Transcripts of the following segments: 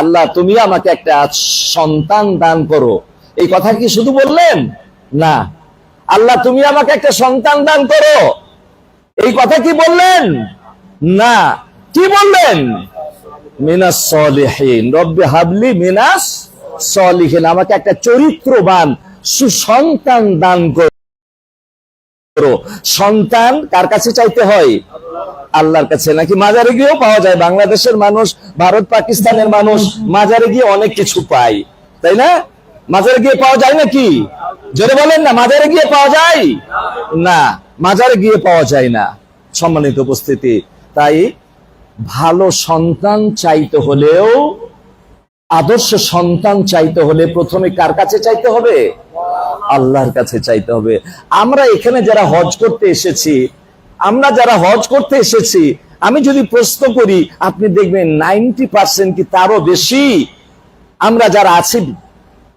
আল্লাহ, তুমি আমাকে একটা সন্তান দান করো। এই কথা কি শুধু বললেন? না। আল্লাহ, তুমি আমাকে একটা সন্তান দান করো। এই কথা কি বললেন? না। কি বললেন? মিনাস সলিহীন। রব্বে হাবলি মিনাস সলিহীন। আমাকে একটা চরিত্রবান সুসন্তান দান করো। সন্তান কার কাছে চাইতে হয়? আল্লাহর কাছে। নাকি মাজারে গিয়েও পাওয়া যায়? বাংলাদেশের মানুষ, ভারত, পাকিস্তানের মানুষ মাজারে গিয়ে অনেক কিছু পায়। তাই না? মাজারে গিয়ে পাওয়া যায় নাকি? জোরে বলেন না, মাজারে গিয়ে পাওয়া যায়? না, মাজারে গিয়ে পাওয়া যায় না। সম্মানিত উপস্থিতি, তাই ভালো সন্তান চাইতে হলেও, আদর্শ সন্তান চাইতে হলে প্রথমে কার কাছে চাইতে হবে? আল্লাহর কাছে চাইতে হবে। আমরা এখানে যারা হজ করতে এসেছি, আমরা যারা হজ করতে এসেছি, আমি যদি প্রশ্ন করি, আপনি দেখবেন নাইনটি পার্সেন্ট কি তারও বেশি? আমরা যারা আছি,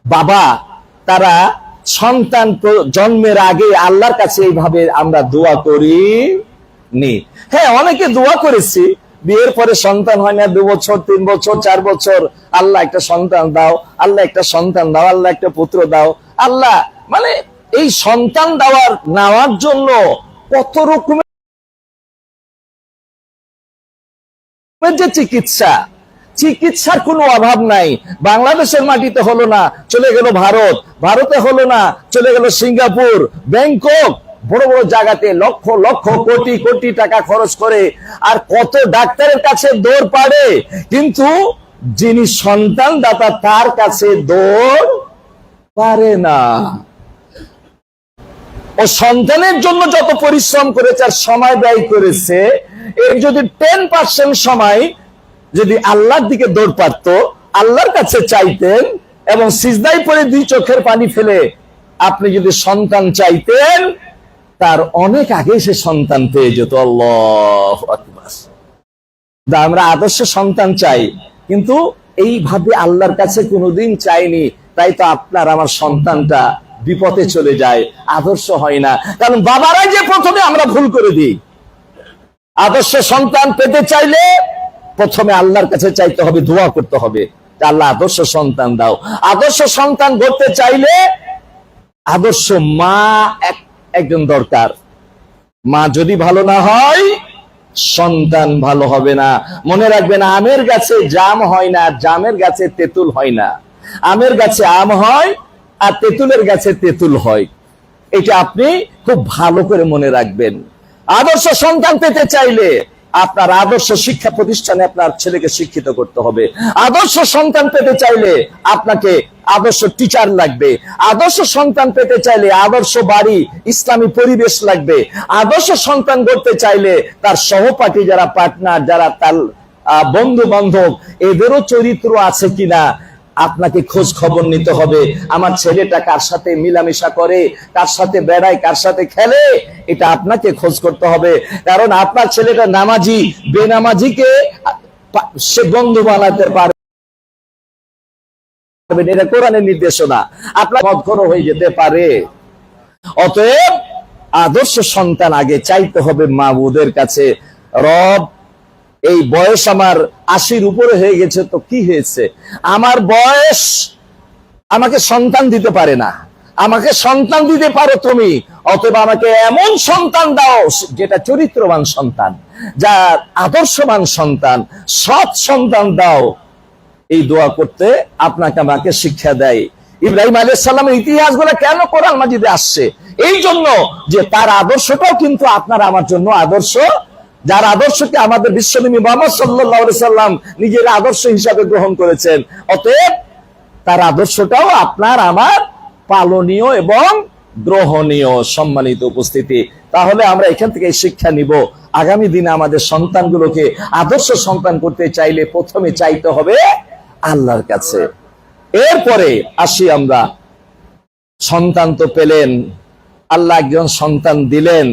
বাবা, তারা সন্তান জন্মের আগে আল্লাহর কাছে এইভাবে আমরা দোয়া করি নি হ্যাঁ অনেকে দোয়া করেছি, বিয়ের পরে সন্তান হয় না দু বছর তিন বছর চার বছর আল্লাহ একটা সন্তান দাও, আল্লাহ একটা সন্তান দাও, আল্লাহ একটা পুত্র দাও, আল্লাহ মানে এই সন্তান দেওয়ার, নেওয়ার জন্য কত রকমের যে চিকিৎসা? চিকিৎসার কোনো অভাব নাই। বাংলাদেশের মাটিতে হলো না, চলে গেল ভারত। ভারতে হলো না, চলে গেল সিঙ্গাপুর। ব্যাংকক বড় বড় জায়গাতে লক্ষ লক্ষ কোটি কোটি টাকা খরচ করে। আর কত ডাক্তারের কাছে দৌড় পাড়ে। কিন্তু যিনি সন্তান দাতা তার কাছে দৌড় পারে না। ও সন্তানের জন্য যত পরিশ্রম করেছে আর সময় ব্যয় করেছে, এর যদি টেন পার্সেন্ট সময় যদি আল্লাহর দিকে দৌড় পারত, আল্লাহর কাছে চাইতেন এবং সিজদাই পরে দুই চোখের পানি ফেলে আপনি যদি সন্তান চাইতেন, তার অনেক আগে সে সন্তান পেয়ে যেত। আল্লাহ আমরা আদর্শ সন্তান চাই, কিন্তু এইভাবে আল্লাহর কাছে কোনোদিন চাইনি, তাই তো আপনার, আমার সন্তানটা বিপথে চলে যায়, আদর্শ হয় না। কারণ বাবারাই যে প্রথমে আমরা ভুল করে দিই। আদর্শ সন্তান পেতে চাইলে প্রথমে আল্লাহর কাছে চাইতে হবে, দোয়া করতে হবে। আল্লাহ, আদর্শ সন্তান দাও। আদর্শ সন্তান করতে চাইলে আদর্শ মা এক, একজন দরকার। মা যদি ভালো না হয়, সন্তান ভালো হবে না। মনে রাখবেন, আমের গাছে জাম হয় না, জামের গাছে তেঁতুল হয় না। আমের গাছে আম হয় আর তেঁতুলের গাছে তেঁতুল হয়। এটা আপনি খুব ভালো করে মনে রাখবেন। আদর্শ সন্তান পেতে চাইলে আপনার আদর্শ শিক্ষা প্রতিষ্ঠানে আপনার ছেলেকে শিক্ষিত করতে হবে। আদর্শ সন্তান পেতে চাইলে আপনাকে আদর্শ টিচার লাগবে। আদর্শ সন্তান পেতে চাইলে আদর্শ বাড়ি, ইসলামী পরিবেশ লাগবে। আদর্শ সন্তান করতে চাইলে তার সহপাঠী যারা পার্টনার যারা তার বন্ধু বান্ধব এদেরও চরিত্র আছে কিনা আপনাকে খোঁজ খবর নিতে হবে। আমার ছেলেটা কার সাথে মিলামিশা করে, কার সাথে বেড়ায়, কার সাথে খেলে, এটা আপনাকে খোঁজ করতে হবে। কারণ আপনার ছেলেটা নামাজি, বেনামাজিকে সে বন্ধু বানাতে পারে কোরআনের নির্দেশনা। আদর্শ সন্তান আগে চাইতে হবে মাবুদের কাছে। রব এই বয়স আমার আশির উপরে হয়ে গেছে, তো কি হয়েছে? আমার বয়স আমাকে সন্তান দিতে পারে না। আমাকে সন্তান দিতে পারো তুমি, অথবা আমাকে এমন সন্তান দাও যেটা চরিত্রবান সন্তান, যার আদর্শবান সন্তান, সৎ সন্তান দাও। এই দোয়া করতে আপনাকে আমাকে শিক্ষা দেয়। ইব্রাহিম আলী সাল্লামের ইতিহাসগুলো কেন কোরআন মাজিদে আসছে? এই জন্য যে তার আদর্শটাও কিন্তু আপনার আমার জন্য আদর্শ যার আদর্শকে আমাদের বিশ্বনবী মোহাম্মদ সাল্লাহ সাল্লাম নিজের আদর্শ হিসাবে গ্রহণ করেছেন। অতএব তার আদর্শটাও আপনার, আমার পালনীয় এবং গ্রহণীয় সম্মানিত উপস্থিতি। তাহলে আমরা এখান থেকে শিক্ষা নিব। আগামী দিনে আমাদের সন্তানগুলোকে আদর্শ সন্তান করতে চাইলে প্রথমে চাইতে হবে আল্লাহর কাছে। এরপরে আসি আমরা। সন্তান তো পেলেন, আল্লাহ একজন সন্তান দিলেন।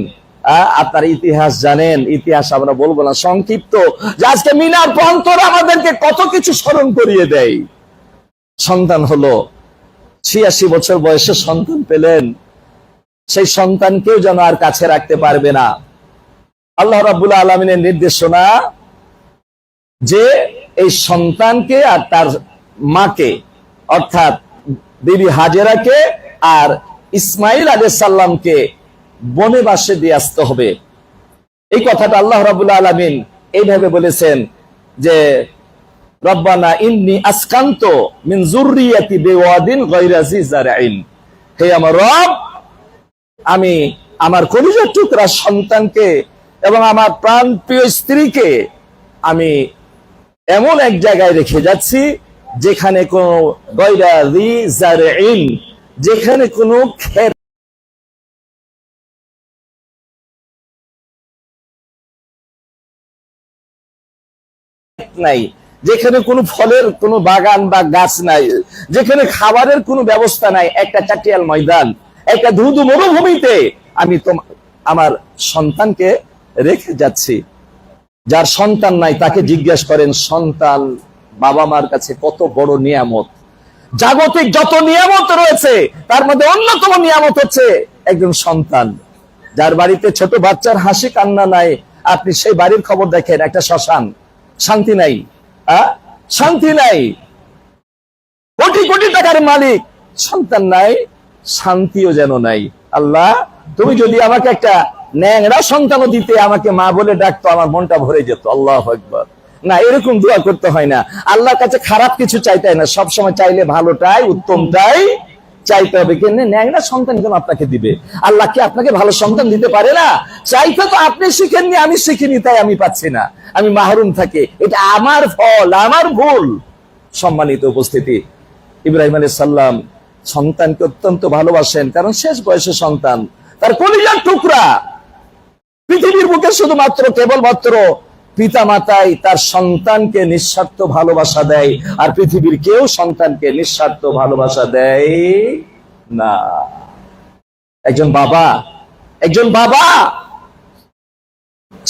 আপনার ইতিহাস জানেন, ইতিহাস আমরা বলব না, সংক্ষিপ্ত। যে আজকে মিনার প্রান্তর আমাদেরকে কত কিছু স্মরণ করিয়ে দেয়। সন্তান হলো, ছিয়াশি বছর বয়সে সন্তান পেলেন। সেই সন্তানকেও যেন আর কাছে রাখতে পারবে না। আল্লাহ রাবুল আলমিনের নির্দেশনা যে এই সন্তানকে আর তার মাকে, অর্থাৎ বিবি হাজেরাকে আর ইসমাইল আলাইহিস সাল্লামকে বনে বাসে দিয়ে আসতে হবে। এই কথাটা আল্লাহ রাবুল আলমিন এইভাবে বলেছেন যে, রব্বানা ইন্নি আসকান্ত মিন বিওয়াদিন হে আমার রব, আমি আমার কলিজার টুকরা সন্তানকে এবং আমার প্রাণ প্রিয় স্ত্রীকে আমি এমন এক জায়গায় রেখে যাচ্ছি যেখানে কোনো যেখানে কোনো খের নাই। যেখানে কোনো ফলের কোনো বাগান বা গাছ নাই, যেখানে খাবারের কোনো ব্যবস্থা নাই, একটা চাটিয়াল ময়দান, একটা ধুধু মরুভূমিতে আমি আমার সন্তানকে রেখে যাচ্ছি। যার সন্তান নাই, তাকে জিজ্ঞেস করেন, সন্তান, বাবা মার কাছে কত বড় নিয়ামত? জাগতিক যত নিয়ামত রয়েছে, তার মধ্যে অন্যতম নিয়ামত হচ্ছে একজন সন্তান। যার বাড়িতে ছোট বাচ্চার হাসি কান্না নাই, আপনি সেই বাড়ির খবর দেখেন, একটা শ্মশান। শান্তি নাই? শান্তি নাই। কোটি কোটি টাকার মালিক। সন্তান নাই, শান্তিও যেন নাই। আল্লাহ, তুমি যদি আমাকে একটা ন্যাংরা সন্তানও দিতে আমাকে মা বলে ডাকতো, আমার মনটা ভরে যেত। আল্লাহ একবার না, এরকম দোয়া করতে হয় না। আল্লাহর কাছে খারাপ কিছু চাইতে হয় না। সব সময় চাইলে ভালোটাই, উত্তমটাই চাইতে হবে। কেন ন্যাংরা সন্তান কেন আপনাকে দিবে? আল্লাহ কি আপনাকে ভালো সন্তান দিতে পারে না? চাইতে তো আপনি শিখেননি, আমি শিখিনি, তাই আমি পাচ্ছি না। আমি মাহরুম থাকি। এটা আমার ফল, আমার ভুল। সম্মানিত উপস্থিতি, ইব্রাহিম আলী সাল্লাম সন্তানকে অত্যন্ত ভালোবাসেন, কারণ শেষ বয়সে সন্তান। তার কলিজার টুকরা। পৃথিবীর বুকে শুধুমাত্র, কেবলমাত্র পিতা মাতাই তার সন্তানকে নিঃস্বার্থ ভালোবাসা দেয়, আর পৃথিবীর কেউ সন্তানকে নিঃস্বার্থ ভালোবাসা দেয় না। একজন বাবা একজন বাবা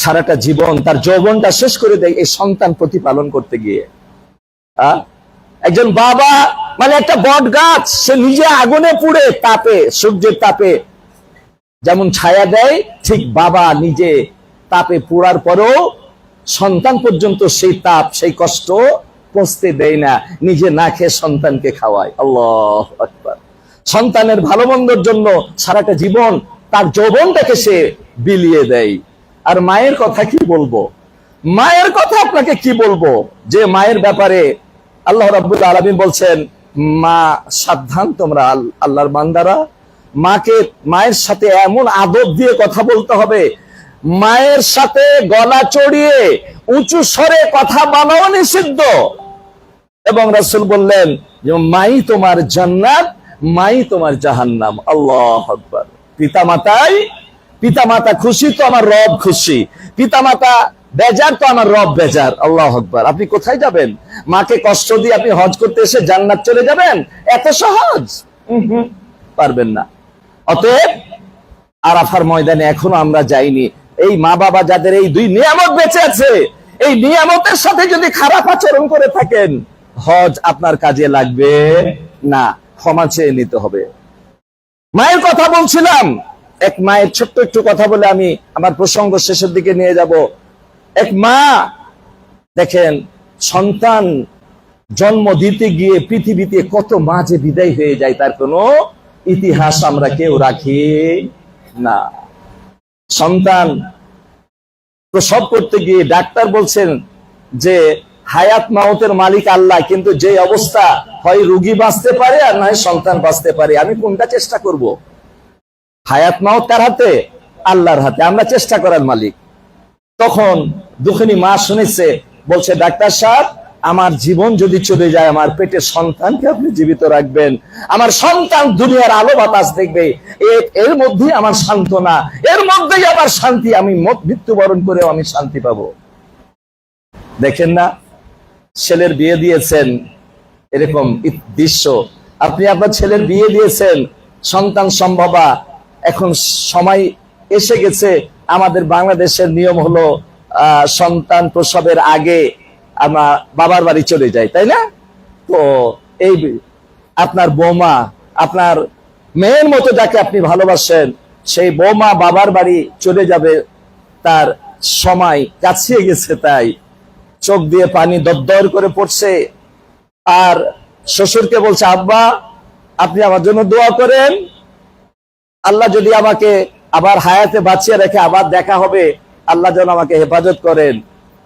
সারাটা জীবন, তার যৌবনটা শেষ করে দেয় এই সন্তান প্রতিপালন করতে গিয়ে। একজন বাবা মানে একটা বট গাছ, সে নিজে আগুনে পুড়ে তাপে, সূর্যের তাপে। যেমন ছায়া দেয়, ঠিক বাবা নিজে তাপে পোড়ার পরেও সন্তান পর্যন্ত সেই তাপ, সেই কষ্ট পৌঁছতে দেয় না। নিজে না খেয়ে সন্তানকে খাওয়ায়। আল্লাহ সন্তানের ভালো মন্দর জন্য সারাটা জীবন তার যৌবনটাকে সে বিলিয়ে দেয়। আর মায়ের কথা কি বলব? মায়ের কথা আপনাকে কি বলব? যে মায়ের ব্যাপারে আল্লাহ রাব্বুল আলামিন বলছেন, মা, সাবধান তোমরা আল্লাহর বান্দারা। মাকে, মায়ের সাথে এমন আদব দিয়ে কথা বলতে হবে। মায়ের সাথে গলা চড়িয়ে উঁচু স্বরে কথা বলাও নিষিদ্ধ। এবং রাসূল বললেন, যে মাই তোমার জান্নাত, মাই তোমার জাহান্নাম। আল্লাহ পিতা মাতাই পিতা মাতা খুশি তো আমার রব খুশি। পিতা মাতা বেজার তো আমার রব বেজার। আল্লাহ আকবার। আপনি কোথায় যাবেন? মাকে কষ্ট দিয়ে আপনি হজ করতে এসে জান্নাত চলে যাবেন? এত সহজ। পারবেন না। অতএব আরাফার ময়দানে এখনও আমরা যাইনি। এই মা বাবা যাদের এই দুই নিয়ামত বেঁচে আছে, এই নিয়ামতের সাথে যদি খারাপ আচরণ করে থাকেন, হজ আপনার কাজে লাগবে না। ক্ষমা চেয়ে নিতে হবে। মায়ের কথা বলছিলাম। এক মায়ের ছোট্ট একটু কথা বলে আমি আমার প্রসঙ্গ শেষের দিকে নিয়ে যাব। এক মা, দেখেন, সন্তান জন্ম দিতে গিয়ে পৃথিবীতে কত মা যে বিদায় হয়ে যায় তার কোনো ইতিহাস আমরা কেউ রাখি না। সন্তান প্রসব করতে গিয়ে ডাক্তার বলছেন যে, হায়াত মাউতের মালিক আল্লাহ, কিন্তু যে অবস্থা হয় রুগী বাঁচতে পারে আর নয় সন্তান বাঁচতে পারে। আমি কোনটা চেষ্টা করব? হায়াত মাউত কার হাতে? আল্লাহর হাতে। আমরা চেষ্টা করার মালিক। তখন দুখানি মা শুনেছে, বলছে, ডাক্তার সাহেব, আমার জীবন যদি চলে যায়, আমার পেটে সন্তানকে আপনি জীবিত রাখবেন। আমার সন্তান দুনিয়ার আলো বাতাস দেখবে। এর মধ্যেই আমার সান্ত্বনা। এর মধ্যেই আমার শান্তি। আমি মত- মৃত্যুবরণ করেও আমি শান্তি পাবো। দেখেন না, ছেলের বিয়ে দিয়েছেন, এরকম দৃশ্য। আপনি আপনার ছেলের বিয়ে দিয়েছেন, সন্তান সম্ভবা। এখন সময় এসে গেছে। আমাদের বাংলাদেশের নিয়ম হলো সন্তান প্রসবের আগে আমার বাবার বাড়ি চলে যায় তাই না? তো এই আপনার বৌমা, আপনার মেয়ের মতো যাকে আপনি ভালোবাসেন, সেই বৌমা বাবার বাড়ি চলে যাবে, তার সময় কাছিয়ে গেছে তাই। চোখ দিয়ে পানি দরদর করে পড়ছে। আর শ্বশুরকে বলছে, আব্বা, আপনি আমার জন্য দোয়া করেন। আল্লাহ যদি আমাকে আবার হায়াতে বাঁচিয়ে রেখে আবার দেখা হবে, আল্লাহ যেন আমাকে হেফাজত করেন।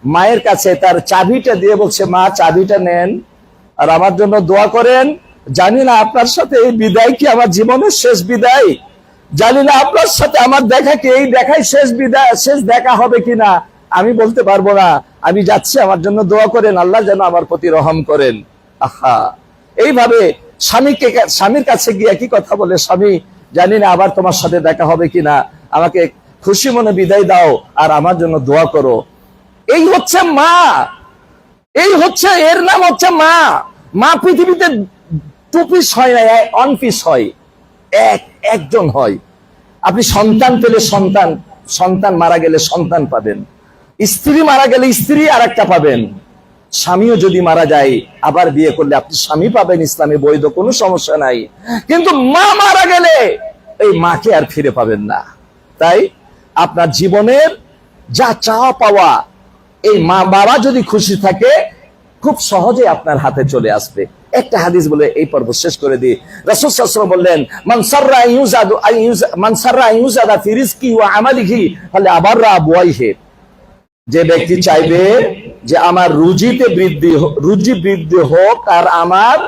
মায়ের কাছে তার চাবিটা দিয়ে বলছে, মা, চাবিটা নেন আর আমার জন্য দোয়া করেন। জানি না আপনার সাথে এই বিদায় কি আমার জীবনের শেষ বিদায়। জানি না আপনার সাথে আমার দেখা কি এই দেখাই শেষ বিদায়, শেষ দেখা হবে কিনা আমি বলতে পারব না। আমি যাচ্ছি, আমার জন্য দোয়া করেন। আল্লাহ যেন আমার প্রতি রহম করেন। আহা। এইভাবে স্বামীকে, স্বামীর কাছে গিয়ে কি কথা বলে, স্বামী জানি না আবার তোমার সাথে দেখা হবে কিনা। আমাকে খুশি মনে বিদায় দাও আর আমার জন্য দোয়া করো। এই হচ্ছে মা। এই হচ্ছে, এর নাম হচ্ছে মা। মা পৃথিবীতে টু পিস হয় না অন পিস হয়। এক, একজন হয়। আপনি সন্তান পেলে সন্তান সন্তান মারা গেলে সন্তান পাবেন। স্ত্রী মারা গেলে স্ত্রী আর একটা পাবেন। স্বামীও যদি মারা যায়, আবার বিয়ে করলে আপনি স্বামী পাবেন ইসলামে, বৈধ কোনো সমস্যা নাই। কিন্তু মা মারা গেলে এই মাকে আর ফিরে পাবেন না। তাই আপনার জীবনের যা চাওয়া পাওয়া, এই মা বাবা যদি খুশি থাকে, খুব সহজে আপনার হাতে চলে আসবে। একটা হাদিস বলে এই পর্ব শেষ করে দিই। রাসূল বললেন মানসাররা ইউজাদু ফি রিজকি ওয়া যে ব্যক্তি চাইবে যে আমার রুজিতে বৃদ্ধি রুজি বৃদ্ধি হোক আর আমার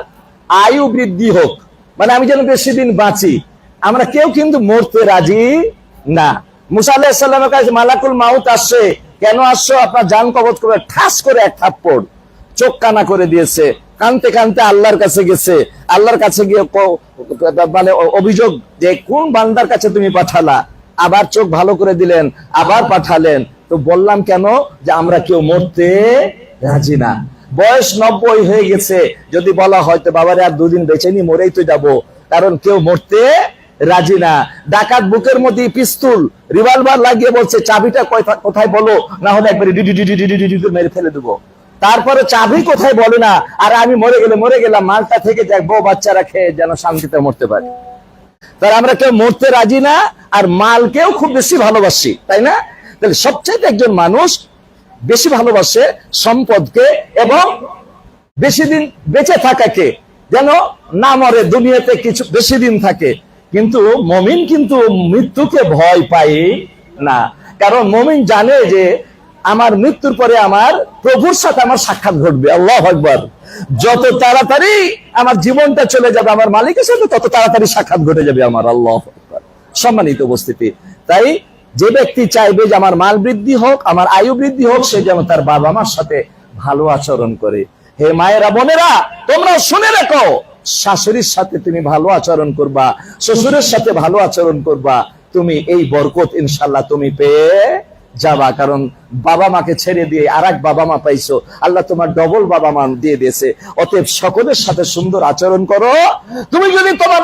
আয়ু বৃদ্ধি হোক। মানে আমি যেন বেশি দিন বাঁচি। আমরা কেউ কিন্তু মরতে রাজি না। মুসা আলাহিসাল্লামের কাছে মালাকুল মাউত আসছে। কেন আসছো? আপনার জান কবজ করে ঠাস করে এক থাপ্পড় চোখ কানা করে দিয়েছে। কানতে কানতে আল্লাহর কাছে গেছে। আল্লাহর কাছে গিয়ে মানে অভিযোগ যে কোন বান্দার কাছে তুমি পাঠালা? আবার চোখ ভালো করে দিলেন, আবার পাঠালেন। তো বললাম কেন যে আমরা কেউ মরতে রাজি না। বয়স নব্বই হয়ে গেছে, যদি বলা হয়তো বাবারে আর দুদিন বেঁচে নি, মরেই তো যাব। কারণ কেউ মরতে রাজি না। ডাকাত বুকের মধ্যে পিস্তুল, রিভলভার লাগিয়ে বলছে, চাবিটা কোথায় বলো? না হলে একবারে মেরে ফেলে দেবো। তারপরে চাবি কোথায় বলে না? আর আমি মরে গেলে, মরে গেলাম, মালটা থেকে বউ বাচ্চারা খেয়ে যেন শান্তিতে মরতে পারে। তাহলে আমরা কেউ মরতে রাজি না, আর মালকেও খুব বেশি ভালোবাসি, তাই না? তাহলে সবচেয়ে একজন মানুষ বেশি ভালোবাসে সম্পদকে এবং বেশি দিন বেঁচে থাকাকে, যেন না মরে, দুনিয়াতে কিছু বেশি দিন থাকে। কিন্তু মমিন কিন্তু মৃত্যুকে ভয় পায় না। কারণ মমিন জানে যে আমার মৃত্যুর পরে আমার প্রভুর সাথে আমার সাক্ষাৎ ঘটবে। আল্লাহ আকবার। যত তাড়াতাড়ি আমার জীবনটা চলে যাবে, আমার মালিকের সাথে তত তাড়াতাড়ি সাক্ষাৎ ঘটে যাবে আমার আল্লাহ সম্মানিত উপস্থিতি। তাই যে ব্যক্তি চাইবে যে আমার মাল বৃদ্ধি হোক, আমার আয়ু বৃদ্ধি হোক, সে যেন তার বাবা মার সাথে ভালো আচরণ করে। হে মায়েরা, বোনেরা, তোমরা শুনে রাখো, শাশুড়ির সাথে তুমি ভালো আচরণ করবা, শ্বশুরের সাথে ভালো আচরণ করবা, তুমি এই বরকত ইনশাল্লাহ তুমি পেয়ে যাবা। কারণ বাবা মাকে ছেড়ে দিয়ে আর বাবা মা পাইছো, আল্লাহ তোমার ডবল বাবা মা দিয়ে দিয়েছে। অতএব সকলের সাথে সুন্দর আচরণ করো। তুমি যদি তোমার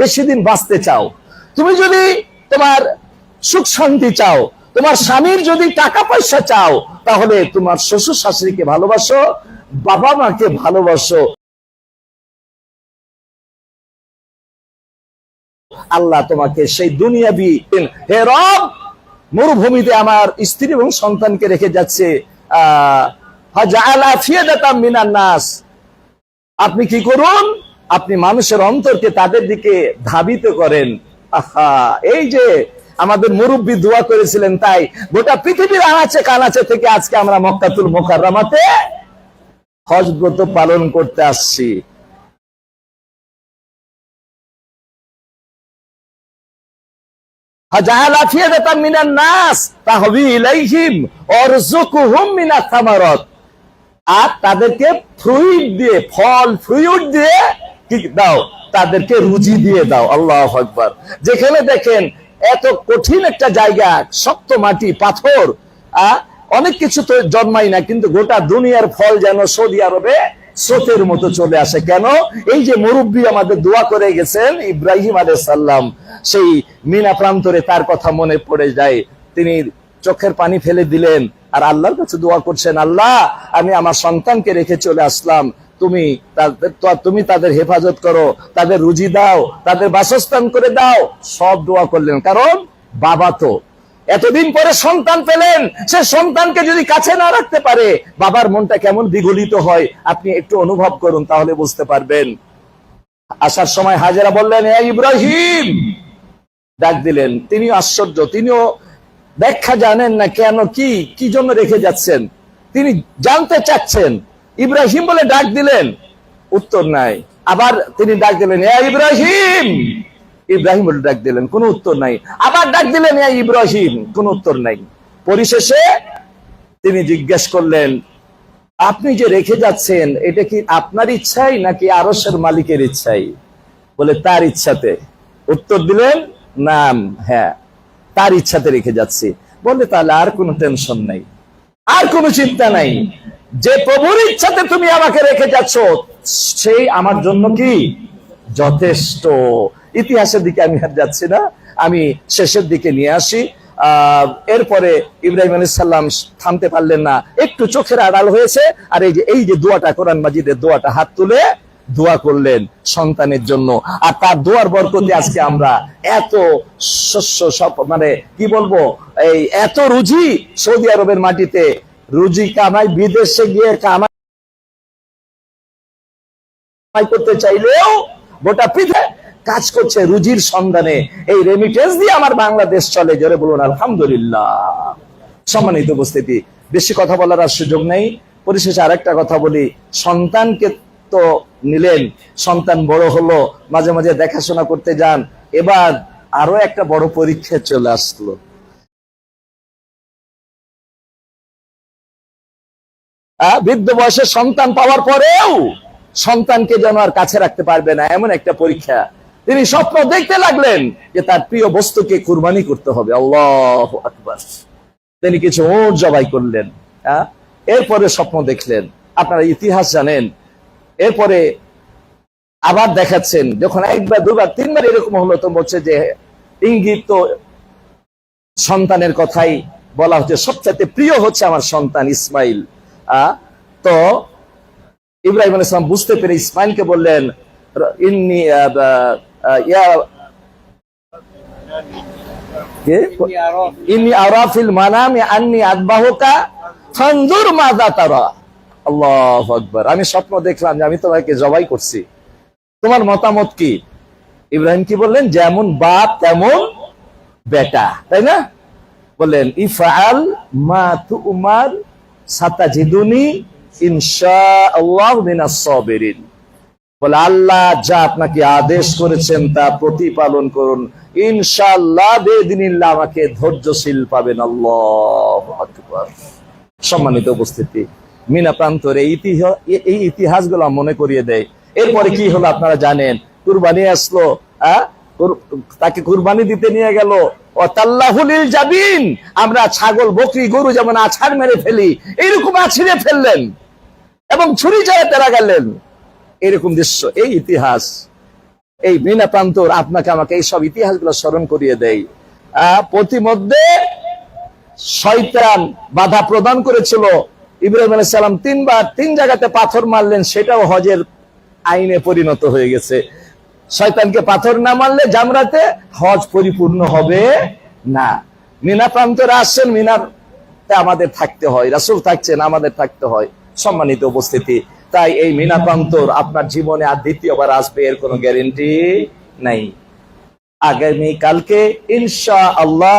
বেশি দিন বাঁচতে চাও, তুমি যদি তোমার সুখ শান্তি চাও। তোমার স্বামীর যদি টাকা পয়সা চাও, তাহলে তোমার শ্বশুর শাশুড়িকে ভালোবাসো, বাবা মাকে ভালোবাসো। আল্লাহ তোমাকে সেই দুনিয়াবি হে রব, মরুভূমিতে আমার স্ত্রী এবং সন্তানকে রেখে যাচ্ছে নাস। আপনি কি করুন? আপনি মানুষের অন্তরকে তাদের দিকে ধাবিত করেন। আহা, এই যে আমাদের মুরব্বী দোয়া করেছিলেন, তাই গোটা পৃথিবীর আনাচে কানাচে থেকে আজকে আমরা মক্কাতুল মোকাররামাতে হজ ব্রত পালন করতে আসছি। যেখানে দেখেন এত কঠিন একটা জায়গা, শক্ত মাটি, পাথর অনেক কিছু তো জন্মাই না, কিন্তু গোটা দুনিয়ার ফল যেন সৌদি আরবে স্রোতের মতো চলে আসে। কেন? এই যে মুরব্বী আমাদের দোয়া করে গেছেন, ইব্রাহিম আলাইহিস সাল্লাম সেই মিনা প্রান্তরে তার কথা মনে পড়ে যায়। তিনি চোখের পানি ফেলে দিলেন, আর আল্লাহর কাছে দোয়া করছেন, আল্লাহ, আমি আমার সন্তানকে রেখে চলে আসলাম তুমি তুমি তাদের হেফাজত করো, তাদের রুজি দাও, তাদের বাসস্থান করে দাও, সব দোয়া করলেন। কারণ বাবা তো। এতদিন পরে সন্তান পেলেন, সে সন্তানকে যদি কাছে না রাখতে পারে, বাবার মনটা কেমন বিগলিত হয়, আপনি একটু অনুভব করুন, তাহলে বুঝতে পারবেন। আসার সময় হাজেরা বললেন, "এ ইব্রাহিম! ডাক দিলেন। তিনি আশ্চর্য, তিনিও ব্যাখ্যা জানেন না কেন, কি কি জন্য রেখে যাচ্ছেন? তিনি জানতে চাচ্ছেন। ইব্রাহিম বলে ডাক দিলেন, উত্তর নাই। আবার তিনি ডাক দিলেন, এ ইব্রাহিম! ইব্রাহিম বলে ডাক দিলেন, কোনো উত্তর নাই। আবার ডাক দিলেন, এ ইব্রাহিম! কোনো উত্তর নাই। পরিশেষে তিনি জিজ্ঞেস করলেন, আপনি যে রেখে যাচ্ছেন, এটা কি আপনার ইচ্ছাই নাকি আরসের মালিকের ইচ্ছাই? বলে, তার ইচ্ছাতে। উত্তর দিলেন, নাম হ্যাঁ তার ইচ্ছাতে রেখে যাচ্ছি। বলে তাহলে আর কোনো টেনশন নাই, আর কোনো চিন্তা নাই। যে প্রভুর ইচ্ছাতে তুমি আমাকে রেখে যাচ্ছ, সেই আমার জন্য কি? যথেষ্ট। ইতিহাসের দিকে আমি আর যাচ্ছি না। আমি শেষের দিকে নিয়ে আসি। এরপরে ইব্রাহিম আলী সাল্লাম থামতে পারলেন না। একটু চোখের আড়াল হয়েছে। আর এই যে এই যে দোয়াটা, কোরআন মাজিদের দোয়াটা, হাত তুলে দোয়া করলেন সন্তানের জন্য। আর তার দোয়ার বরকতে আজকে আমরা এত শস্য সব মানে কি বলব? এই এত রুজি সৌদি আরবের মাটিতে রুজি কামাই, বিদেশে গিয়ে কামাই করতে চাইলেও গোটা কাজ করছে রুজির সন্ধানে। এই রেমিটেন্স দিয়ে আমার বাংলাদেশ চলে, জোরে বলুন, আলহামদুলিল্লাহ। সম্মানিত উপস্থিতি, বেশি কথা বলার আর সুযোগ নেই। পরিশেষে আরেকটা কথা বলি, সন্তানকে তো নিলেন, সন্তান বড় হলো, মাঝে মাঝে দেখাশোনা করতে যান, এবার আরও একটা বড় পরীক্ষা চলে আসলো। বৃদ্ধ বয়সে সন্তান পাওয়ার পরেও সন্তানকে যেন আর কাছে রাখতে পারবে না, এমন একটা পরীক্ষা। তিনি স্বপ্ন দেখতে লাগলেন যে তার প্রিয় বস্তুকে কুরবানি করতে হবে। আল্লাহ আকবার। তিনি কিছু ওর জবাই করলেন? এরপরে স্বপ্ন দেখলেন। আপনারা ইতিহাস জানেন, এরপরে আবার দেখাচ্ছেন, যখন একবার, দুবার, তিনবার এরকম হলো, তো বলছে যে ইঙ্গিত তো সন্তানের কথাই বলা হচ্ছে, সবচাইতে প্রিয় হচ্ছে আমার সন্তান ইসমাইল। তো ইব্রাহিম আলাইহিস সালাম বুঝতে পেরে ইসমাইলকে বললেন ইন্নি আমি স্বপ্ন দেখলাম যে আমি তোমাকে জবাই করছি। তোমার মতামত কি? ইব্রাহিম কি বললেন? যেমন বাপ, তেমন বেটা। তাই না? বললেন, ইফআল মা তুমার আল্লাহ যা আপনাকে আদেশ করেছেন তা প্রতিপালন করুন। ইনশাআল্লাহ বেদিনিল্লাহ আমাকে ধৈর্যশীল পাবেন। আল্লাহ সম্মানিত উপস্থিতি, মিনা প্রান্তর এই ইতিহাস ইতিহাসগুলো মনে করিয়ে দেয়। এরপরে কি হলো আপনারা জানেন? কুরবানি আসলো আহ? তাকে কুরবানি দিতে নিয়ে গেল। জাবিন। আমরা ছাগল, বকরি, গরু যেমন আছাড় মেরে ফেলি এইরকম আছিড়ে ফেললেন এবং ছুরি চালাতে লাগালেন এরকম দৃশ্য, এই ইতিহাস, এই মিনা প্রান্তর আপনাকে আমাকে এই সব ইতিহাসগুলো স্মরণ করিয়ে দেয়। প্রতিমধ্যে শয়তান বাধা প্রদান করেছিল। ইব্রাহিম আলাইহিস সালাম তিনবার তিন জায়গাতে পাথর মারলেন, সেটাও হজের আইনে পরিণত হয়ে গেছে। শয়তানকে পাথর না মারলে জামরাতে হজ পরিপূর্ণ হবে না। মিনা প্রান্তরে আসছেন মিনার আমাদের থাকতে হয়, রাসূল থাকছেন, আমাদের থাকতে হয়, সম্মানিত উপস্থিতি। তাই এই মিনা প্রান্তর আপনার জীবনে আর দ্বিতীয়বার আসবে, এর কোনো গ্যারেন্টি নাই। আগামী কালকে ইনশা আল্লাহ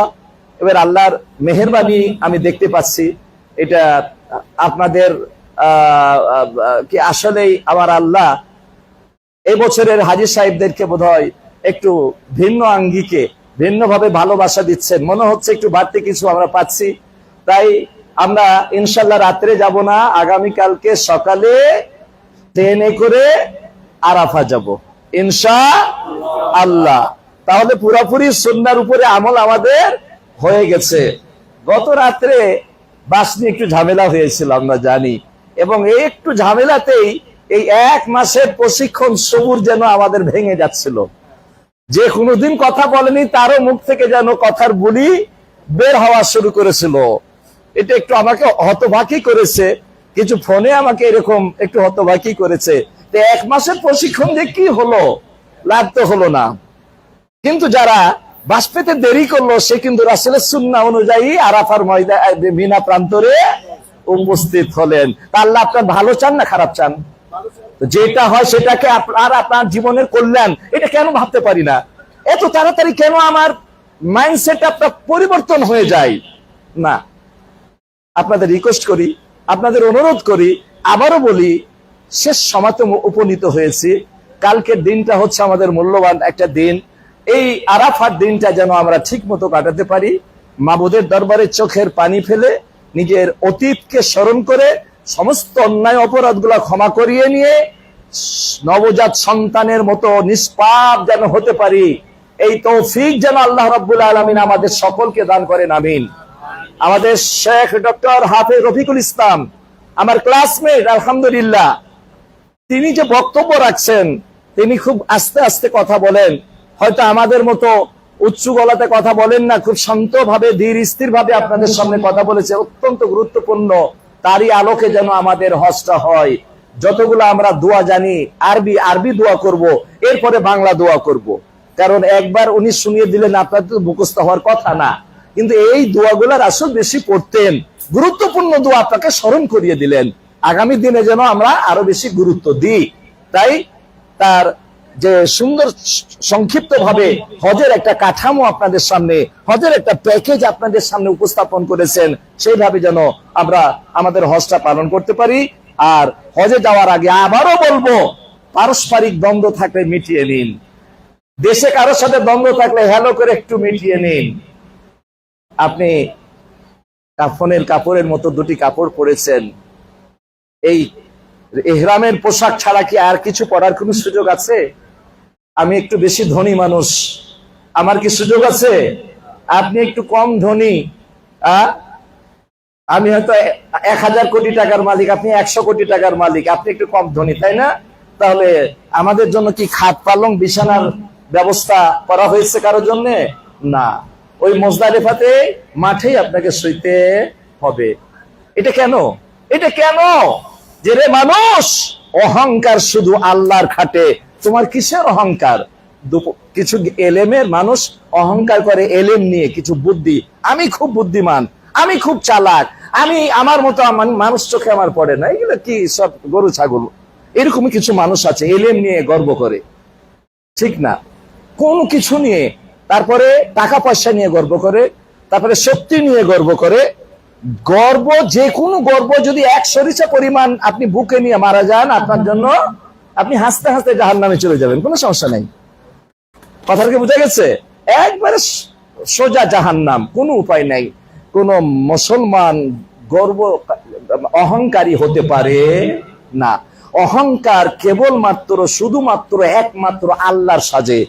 এবার আল্লাহর মেহরবানি আমি দেখতে পাচ্ছি। এটা আপনাদের কি আসলেই আমার আল্লাহ এই বছরের হাজি সাহেবদেরকে বোধ একটু ভিন্ন আঙ্গিকে, ভিন্নভাবে ভালোবাসা দিচ্ছেন মনে হচ্ছে একটু বাড়তি কিছু আমরা পাচ্ছি। তাই আমরা ইনশাল্লাহ রাত্রে যাব না আগামী কালকে সকালে ট্রেনে করে আরাফা যাব। ইনশা আল্লাহ তাহলে পুরোপুরি সন্ধ্যার উপরে আমল আমাদের হয়ে গেছে। গত রাত্রে বাস নিয়ে একটু ঝামেলা হয়েছিল, আমরা জানি। এবং এই একটু ঝামেলাতেই এই এক মাসের প্রশিক্ষণ সবুর যেন আমাদের ভেঙে যাচ্ছিল। যে কোনোদিন কথা বলেনি, তারও মুখ থেকে যেন কথার বুলি বের হওয়া শুরু করেছিল। এটা একটু আমাকে হতবাকি করেছে। কিছু ফোনে আমাকে এরকম একটু হতবাকি করেছে। এক মাসের প্রশিক্ষণ দিয়ে কি হলো লাভ তো হলো না। কিন্তু যারা বাস পেতে দেরি করল, সে কিন্তু রাসেলের সুন্না অনুযায়ী আরাফার ময়দা বিনা প্রান্তরে উপস্থিত হলেন। তা আল্লাহ আপনার ভালো চান না খারাপ চান? যেটা হয় সেটাকে আপনার আপনার জীবনের কল্যাণ, এটা কেন ভাবতে পারি না? এত তাড়াতাড়ি কেন আমার মাইন্ডসেট আপনার পরিবর্তন হয়ে যায়? না। আপনাদের রিকোয়েস্ট করি, আপনাদের অনুরোধ করি, আবারও বলি, শেষ সমাতে উপনীত হয়েছি। কালকের দিনটা হচ্ছে আমাদের মূল্যবান একটা দিন। এই আরাফার দিনটা যেন আমরা ঠিক মতো কাটাতে পারি, মাবুদের দরবারে চোখের পানি ফেলে, নিজের অতীতকে স্মরণ করে সমস্ত অন্যায় অপরাধগুলো ক্ষমা করিয়ে নিয়ে নবজাত সন্তানের মতো নিষ্পাপ যেন হতে পারি, এই তৌফিক যেন আল্লাহ রাব্বুল আলমিন আমাদের সকলকে দান করেন, আমিন। আমাদের শেখ ডক্টর হাফেজ রফিকুল ইসলাম, আমার ক্লাসমেট, আলহামদুলিল্লাহ। তিনি যে বক্তব্য রাখছেন, তিনি খুব আস্তে আস্তে কথা বলেন। হয়তো আমাদের মতো উচ্চ গলাতে কথা বলেন না, খুব শান্ত ভাবে ধীর স্থির ভাবে আপনাদের সামনে কথা বলেছে, অত্যন্ত গুরুত্বপূর্ণ। তারই আলোকে যেন আমাদের হজটা হয়। যতগুলো আমরা দোয়া জানি, আরবি আরবি দোয়া করব, এরপরে বাংলা দোয়া করব। কারণ একবার উনি শুনিয়ে দিলেন, আপনার তো মুখস্থ হওয়ার কথা না। কিন্তু এই দোয়াগুলার আসল বেশি পড়তেন। গুরুত্বপূর্ণ দোয়া আপনাকে স্মরণ করিয়ে দিলেন। আগামী দিনে যেন আমরা আরও বেশি গুরুত্ব দিই। তাই তার যে সুন্দর সংক্ষিপ্ত ভাবে হজের একটা কাঠামো আপনাদের সামনে, হজের একটা প্যাকেজ আপনাদের সামনে উপস্থাপন করেছেন, সেইভাবে যেন আমরা আমাদের হজটা পালন করতে পারি। আর হজে যাওয়ার আগে আবারও বলব, পারস্পরিক দ্বন্দ্ব থাকলে মিটিয়ে নিন। দেশে কারোর সাথে দ্বন্দ্ব থাকলে হ্যালো করে একটু মিটিয়ে নিন। আপনি কাফনের কাপড়ের মতো দুটি কাপড় পরেছেন। এই এহরামের পোশাক ছাড়া কি আর কিছু পড়ার কোনো সুযোগ আছে? আমি একটু বেশি ধনী মানুষ। আমার কি সুযোগ আছে? আপনি একটু কম ধনী। আমি হয়তো এক হাজার কোটি টাকার মালিক, আপনি একশো কোটি টাকার মালিক, আপনি একটু কম ধনী, তাই না? তাহলে আমাদের জন্য কি খাট পালং, বিছানার ব্যবস্থা করা হয়েছে কারোর জন্য? না। ওই মোজদারেফাতে মাঠেই আপনাকে শুইতে হবে। এটা কেন? এটা কেন? যে রে মানুষ, অহংকার শুধু আল্লাহর খাটে। তোমার কিসের অহংকার? কিছু এলেমের মানুষ অহংকার করে এলেম নিয়ে কিছু বুদ্ধি। আমি খুব বুদ্ধিমান, আমি খুব চালাক, আমি আমার মতো মানুষ চোখে আমার পড়ে না। এগুলো কি সব গরু, ছাগল? এরকমই কিছু মানুষ আছে, এলেম নিয়ে গর্ব করে। ঠিক না? কোন কিছু নিয়ে, তারপরে টাকা পয়সা নিয়ে গর্ব করে, তারপরে শক্তি নিয়ে গর্ব করে। গর্ব, যে কোনো গর্ব যদি এক সরিষা পরিমাণ আপনি বুকে নিয়ে মারা যান, আপনার জন্য আপনি হাসতে হাসতে জাহান নামে চলে যাবেন, কোনো সমস্যা নাই। কথাটা কি বোঝা গেছে? একবারে সোজা জাহান নাম কোনো উপায় নাই। কোন মুসলমান গর্ব, অহংকারী হতে পারে না। অহংকার কেবলমাত্র, শুধুমাত্র একমাত্র আল্লাহর সাজে।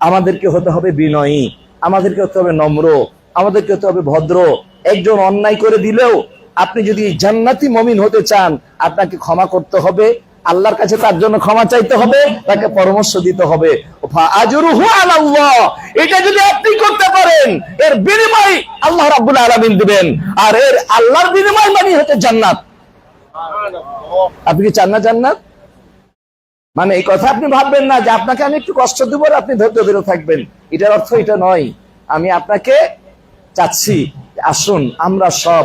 আমাদেরকে হতে হবে বিনয়ী, আমাদেরকে হতে হবে নম্র, আমাদেরকে হতে হবে ভদ্র। একজন অন্যায় করে দিলেও আপনি যদি জান্নাতি মমিন হতে চান, আপনাকে ক্ষমা করতে হবে। আল্লাহর কাছে তার জন্য ক্ষমা চাইতে হবে, তাকে পরামর্শ দিতে হবে। এটা যদি আপনি করতে পারেন, এর বিনিময় আল্লাহ রাবুল আলমিন দিবেন। আর এর আল্লাহর বিনিময় মানে হচ্ছে জান্নাত। আপনি কি চান না জান্নাত? মানে এই কথা আপনি ভাববেন না যে আপনাকে আমি একটু কষ্ট দেবো আর আপনি ধৈর্য ধরে থাকবেন। এটার অর্থ এটা নয়। আমি আপনাকে চাচ্ছি, আসুন, আমরা সব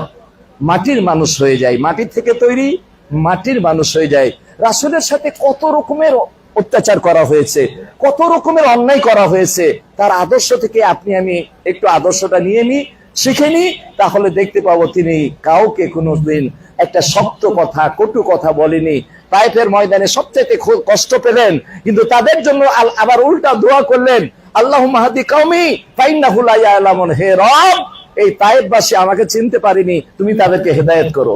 মাটির মানুষ হয়ে যাই। মাটির থেকে তৈরি মাটির মানুষ হয়ে যায় রাসুলের সাথে কত রকমের অত্যাচার করা হয়েছে, কত রকমের অন্যায় করা হয়েছে, তার আদর্শ থেকে আপনি আমি একটু আদর্শটা নিয়ে নিই, শিখে নিই, তাহলে দেখতে পাবো তিনি কাউকে কোনোদিন একটা শক্ত কথা, কটু কথা বলেনি। পাইপের ময়দানে সবচেয়ে কষ্ট পেলেন, কিন্তু তাদের জন্য আবার উল্টা দোয়া করলেন আল্লাহ মাহাদি হে রব, এই তাইববাসী আমাকে চিনতে পারিনি, তুমি তাদেরকে হেদায়ত করো।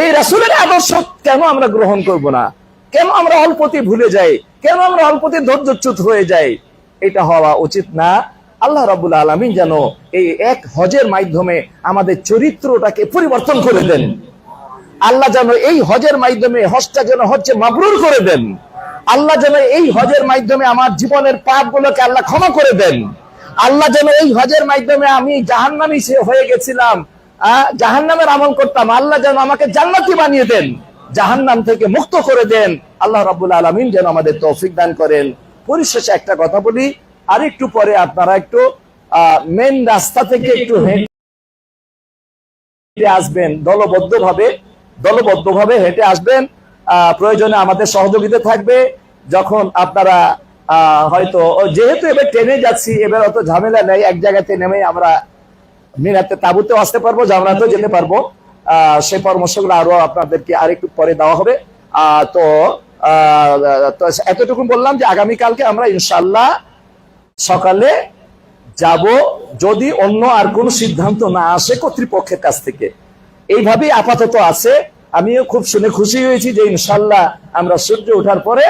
এই রাসুলের আদর্শ কেন আমরা গ্রহণ করব না? কেন আমরা অল্পতি ভুলে যাই? কেন আমরা অল্পতি ধৈর্যচ্যুত হয়ে যাই? এটা হওয়া উচিত না। আল্লাহ রাবুল আলমিন যেন এই এক হজের মাধ্যমে আমাদের চরিত্রটাকে পরিবর্তন করে দেন। আল্লাহ যেন এই হজের মাধ্যমে হজটা যেন হচ্ছে মাবরুর করে দেন। আল্লাহ যেন এই হজের মাধ্যমে আমার জীবনের পাপ গুলোকে আল্লাহ ক্ষমা করে দেন। আল্লাহ যেন এই হজের মাধ্যমে আমি জাহান্নামি হয়ে গেছিলাম। জাহান নামের আমল করতাম। আল্লাহ যেন আমাকে জান্নাতি বানিয়ে দেন জাহান নাম থেকে মুক্ত করে দেন। আল্লাহ রাবুল আলমিন যেন আমাদের তৌফিক দান করেন। পরিশেষে একটা কথা বলি আর একটু পরে আপনারা একটু মেন রাস্তা থেকে একটু হেঁটে আসবেন। দলবদ্ধ ভাবে দলবদ্ধ ভাবে হেঁটে আসবেন। আহ, প্রয়োজনে আমাদের সহযোগিতা থাকবে। যখন আপনারা আহ, হয়তো যেহেতু এবার ট্রেনে যাচ্ছি এবার অত ঝামেলা নেই। এক জায়গাতে নেমে আমরা মিনাতে তাবুতেও আসতে পারব জামরাতেও যেতে পারব। সেই পরামর্শগুলো আরও আপনাদেরকে আরেকটু পরে দেওয়া হবে। তো এতটুকু বললাম যে আগামীকালকে আমরা ইনশাল্লাহ সকালে যাব যদি অন্য আর কোন সিদ্ধান্ত না আসে কর্তৃপক্ষের কাছ থেকে। এইভাবেই আপাতত আছে। আমিও খুব শুনে খুশি হয়েছি যে ইনশাল্লাহ আমরা সূর্য ওঠার পরে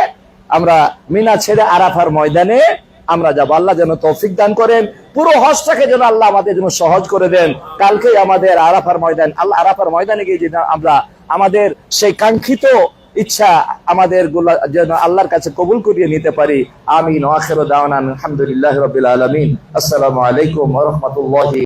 আমরা মিনা ছেড়ে আরাফার ময়দানে আমরা যাব। আল্লাহ যেন তৌফিক দান করেন। পুরো হজটাকে যেন আল্লাহ আমাদের জন্য সহজ করে দেন। কালকে আমাদের আরাফার ময়দান। আল্লাহ আরাফার ময়দানে গিয়ে যেন আমরা আমাদের সেই কাঙ্ক্ষিত ইচ্ছা আমাদেরগুলা যেন আল্লাহর কাছে কবুল করিয়ে নিতে পারি। আমিন। আলহামদুলিল্লাহ রবিল আলমিন। আসসালামু আলাইকুম রাহমাতুল্লাহি